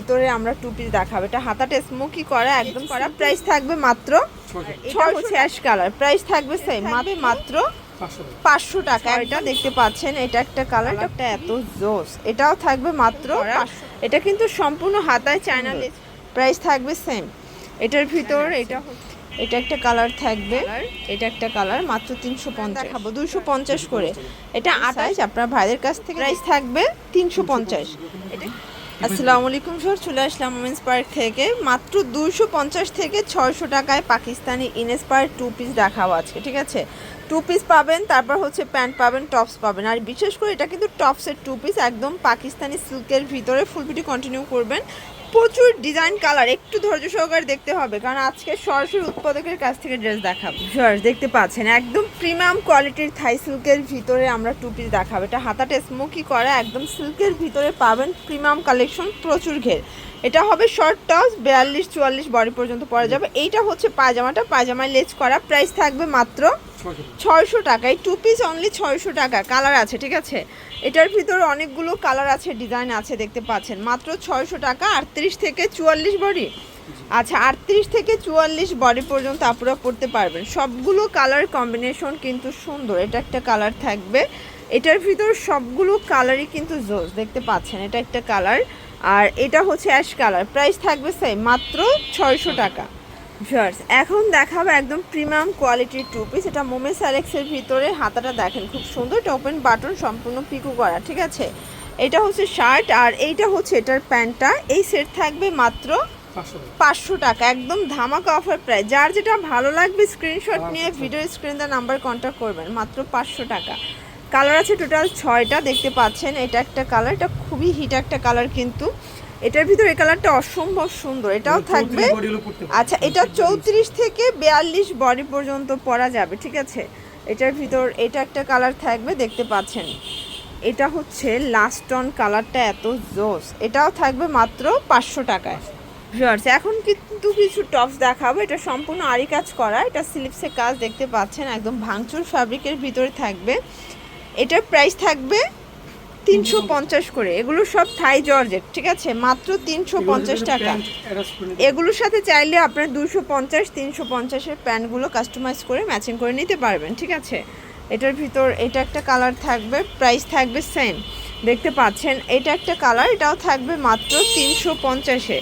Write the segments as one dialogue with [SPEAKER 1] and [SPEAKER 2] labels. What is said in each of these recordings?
[SPEAKER 1] ভিতরে আমরা two piece দেখাবো। এটা হাতাটা স্মোকি করা একদম করা প্রাইস থাকবে মাত্র এটা হচ্ছে কালার প্রাইস থাকবে সেম মাত্র মাত্র পাঁচশো টাকা। এটা দেখতে পাচ্ছেন এটা একটা কালার এটা এত জোস। এটাও থাকবে মাত্র এটা কিন্তু সম্পূর্ণ হাতায় চায়না প্রাইস থাকবে সেম এটার ভিতর এটা এটা একটা কালার থাকবে। এটা একটা কালার মাত্র তিনশো পঞ্চাশ। খাব দুশো পঞ্চাশ করে। এটা আঠাশ আপনার ভাইদের কাছ থেকে প্রাইস থাকবে তিনশো পঞ্চাশ। আসসালামু আলাইকুম স্যার চলে আসলাম ওমেন্স পার্ক থেকে। মাত্র দুশো পঞ্চাশ থেকে ছয়শো টাকায় পাকিস্তানি ইনস্পায়ার টু পিস দেখাও আছে ঠিক আছে? টু পিস পাবেন, তারপর হচ্ছে প্যান্ট পাবেন, টপস পাবেন। আর বিশেষ করে এটা কিন্তু টপসের টু পিস একদম পাকিস্তানি সিল্কের ভিতরে ফুল কন্টিনিউ করবেন। প্রচুর ডিজাইন কালার একটু ধৈর্য সহকারে দেখতে হবে, কারণ আজকে সরাসরি উৎপাদকের কাছ থেকে ড্রেস দেখাবো। সর দেখতে পাচ্ছেন, একদম প্রিমিয়াম কোয়ালিটির থাই সিল্কের ভিতরে আমরা টু পিস দেখাবো। এটা হাতাটা স্মোকি করা, একদম সিল্কের ভিতরে পাবেন প্রিমিয়াম কালেকশন প্রচুর ঘের। এটা হবে শর্ট টস বিয়াল্লিশ, চুয়াল্লিশ বডি পর্যন্ত পরা যাবে। এইটা হচ্ছে পায়জামাটা, পায়জামায় লেজ করা প্রাইস থাকবে মাত্র ছয়শো টাকা। এই টু পিস অনলি ছয়শো টাকা। কালার আছে, ঠিক আছে? এটার ভিতরে অনেকগুলো কালার আছে ডিজাইন আছে, দেখতে পাচ্ছেন। মাত্র ছয়শো টাকা, আটত্রিশ থেকে চুয়াল্লিশ বডি আচ্ছা আটত্রিশ থেকে চুয়াল্লিশ বডি পর্যন্ত আপনারা পড়তে পারবেন। সবগুলো কালার কম্বিনেশন কিন্তু সুন্দর। এটা একটা কালার থাকবে। এটার ভিতর সবগুলো কালারই কিন্তু জোস দেখতে পাচ্ছেন? এটা একটা কালার আর এটা হচ্ছে অ্যাশ কালার প্রাইস থাকবে সেম মাত্র ছয়শো টাকা। ভিউয়ার্স এখন দেখাবো একদম প্রিমিয়াম কোয়ালিটির টু পিস। এটা মোমে স্যালেক্সের ভিতরে হাতাটা দেখেন খুব সুন্দর এটা ওপেন বাটন সম্পূর্ণ পিকু করা ঠিক আছে? এটা হচ্ছে শার্ট আর এইটা হচ্ছে এটার প্যান্টটা। এই সেট থাকবে মাত্র পাঁচশো টাকা। একদম ধামাকা অফার প্রায় যার যেটা ভালো লাগবে স্ক্রিনশট নিয়ে ভিডিও স্ক্রিন দা নাম্বার কন্ট্যাক্ট করবেন মাত্র পাঁচশো টাকা। কালার আছে টোটাল ছয়টা দেখতে পাচ্ছেন এটা একটা কালার এটা খুবই হিট একটা কালার কিন্তু। এটার ভিতরে এই কালারটা অসম্ভব সুন্দর এটাও থাকবে। আচ্ছা এটা চৌত্রিশ থেকে বিয়াল্লিশ বডি পর্যন্ত পরা যাবে ঠিক আছে? এটার ভিতর এটা একটা কালার থাকবে দেখতে পাচ্ছেন। এটা হচ্ছে লাস্ট টন কালারটা এত জোস এটাও থাকবে মাত্র পাঁচশো টাকায়। ভিউয়ার্স এখন কিন্তু কিছু টপস দেখাবো এটা সম্পূর্ণ আরি কাজ করা এটা স্লিপসের কাজ দেখতে পাচ্ছেন একদম ভাঙচুর ফ্যাব্রিকের ভিতরে থাকবে। এটার প্রাইস থাকবে তিনশো পঞ্চাশ করে। এগুলো সব থাই জর্জেট ঠিক আছে? মাত্র তিনশো পঞ্চাশ টাকা। এগুলোর সাথে চাইলে আপনার দুশো পঞ্চাশ তিনশো পঞ্চাশের প্যান্টগুলো কাস্টমাইজ করে ম্যাচিং করে নিতে পারবেন ঠিক আছে? এটার ভিতর এটা একটা কালার থাকবে প্রাইস থাকবে সেম। দেখতে পাচ্ছেন এটা একটা কালার এটাও থাকবে মাত্র তিনশো পঞ্চাশে।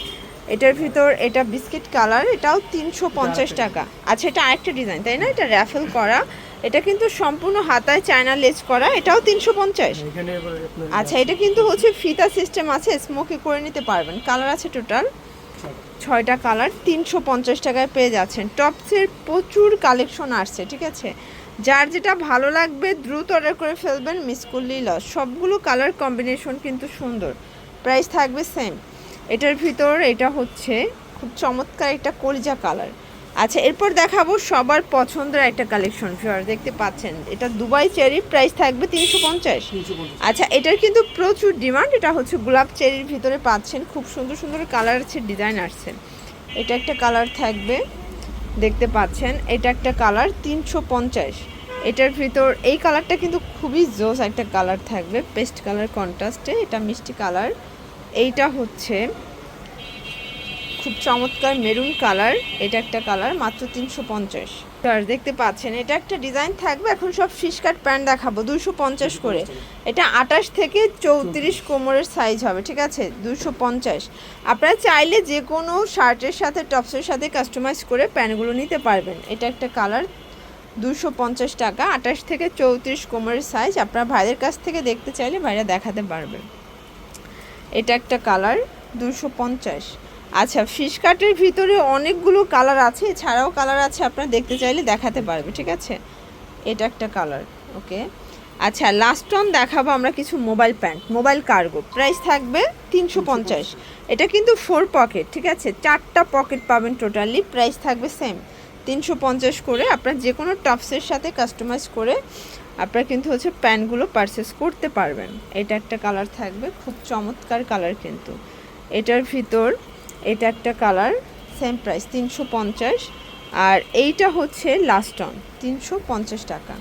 [SPEAKER 1] এটার ভিতর এটা বিস্কিট কালার এটাও তিনশো পঞ্চাশ টাকা। আচ্ছা এটা আরেকটা ডিজাইন তাই না? এটা র্যাফেল করা। এটা কিন্তু সম্পূর্ণ হাতায় চায়না লেস করা এটাও তিনশো পঞ্চাশ। আচ্ছা এটা কিন্তু হচ্ছে ফিতা সিস্টেম আছে স্মোকি করে নিতে পারবেন। কালার আছে টোটাল। ছয়টা কালার তিনশো পঞ্চাশ টাকায় পেয়ে যাচ্ছেন। টপসের প্রচুর কালেকশন আসছে ঠিক আছে? যার যেটা ভালো লাগবে দ্রুত অর্ডার করে ফেলবেন মিস করলেই লস সবগুলো কালার কম্বিনেশন কিন্তু সুন্দর। প্রাইস থাকবে সেম এটার ভিতর এটা হচ্ছে খুব চমৎকার একটা কলিজা কালার। আচ্ছা এরপর দেখাবো সবার পছন্দের একটা কালেকশন ফিওর দেখতে পাচ্ছেন। এটা দুবাই চেরি প্রাইস থাকবে তিনশো পঞ্চাশ। আচ্ছা এটার কিন্তু প্রচুর ডিমান্ড এটা হচ্ছে গোলাপ চেরির ভিতরে পাচ্ছেন খুব সুন্দর সুন্দর কালার আছে ডিজাইন আসছে। এটা একটা কালার থাকবে দেখতে পাচ্ছেন এটা একটা কালার তিনশো পঞ্চাশ। এটার ভিতর এই কালারটা কিন্তু খুবই জোস একটা কালার থাকবে পেস্ট কালার কন্ট্রাস্টে এটা মিষ্টি কালার এইটা হচ্ছে খুব চমৎকার মেরুন কালার এটা একটা কালার মাত্র তিনশো পঞ্চাশ। দেখতে পাচ্ছেন এটা একটা ডিজাইন থাকবে এখন সব ফিশ কাট প্যান্ট দেখাবো দুশো পঞ্চাশ করে। এটা আটাশ থেকে চৌত্রিশ। কোমরের সাইজ হবে ঠিক আছে? দুশো পঞ্চাশ। আপনারা চাইলে যে কোনো শার্টের সাথে টপসের সাথে কাস্টমাইজ করে প্যান্টগুলো নিতে পারবেন। এটা একটা কালার দুশো পঞ্চাশ টাকা আটাশ থেকে চৌত্রিশ কোমরের সাইজ। আপনার ভাইদের কাছ থেকে দেখতে চাইলে ভাইরা দেখাতে পারবেন। এটা একটা কালার দুশো পঞ্চাশ। আচ্ছা ফিশ কাটের ভিতরে অনেকগুলো কালার আছে এছাড়াও কালার আছে আপনারা দেখতে চাইলে দেখাতে পারবে ঠিক আছে? এটা একটা কালার ওকে আচ্ছা লাস্ট অন দেখাবো আমরা কিছু mobile pant mobile cargo price থাকবে তিনশো পঞ্চাশ। এটা কিন্তু ফোর পকেট ঠিক আছে? চারটা পকেট পাবেন টোটালি প্রাইস থাকবে সেম তিনশো পঞ্চাশ করে আপনার যে কোনো টপসের সাথে কাস্টমাইজ করে আপনারা কিন্তু হচ্ছে প্যান্টগুলো পারচেস করতে পারবেন। এটা একটা কালার থাকবে খুব চমৎকার কালার কিন্তু। এটার ভিতর এটা একটা কালার। সেম প্রাইস তিনশো পঞ্চাশ। আর এইটা হচ্ছে লাস্টন তিনশো পঞ্চাশ টাকা।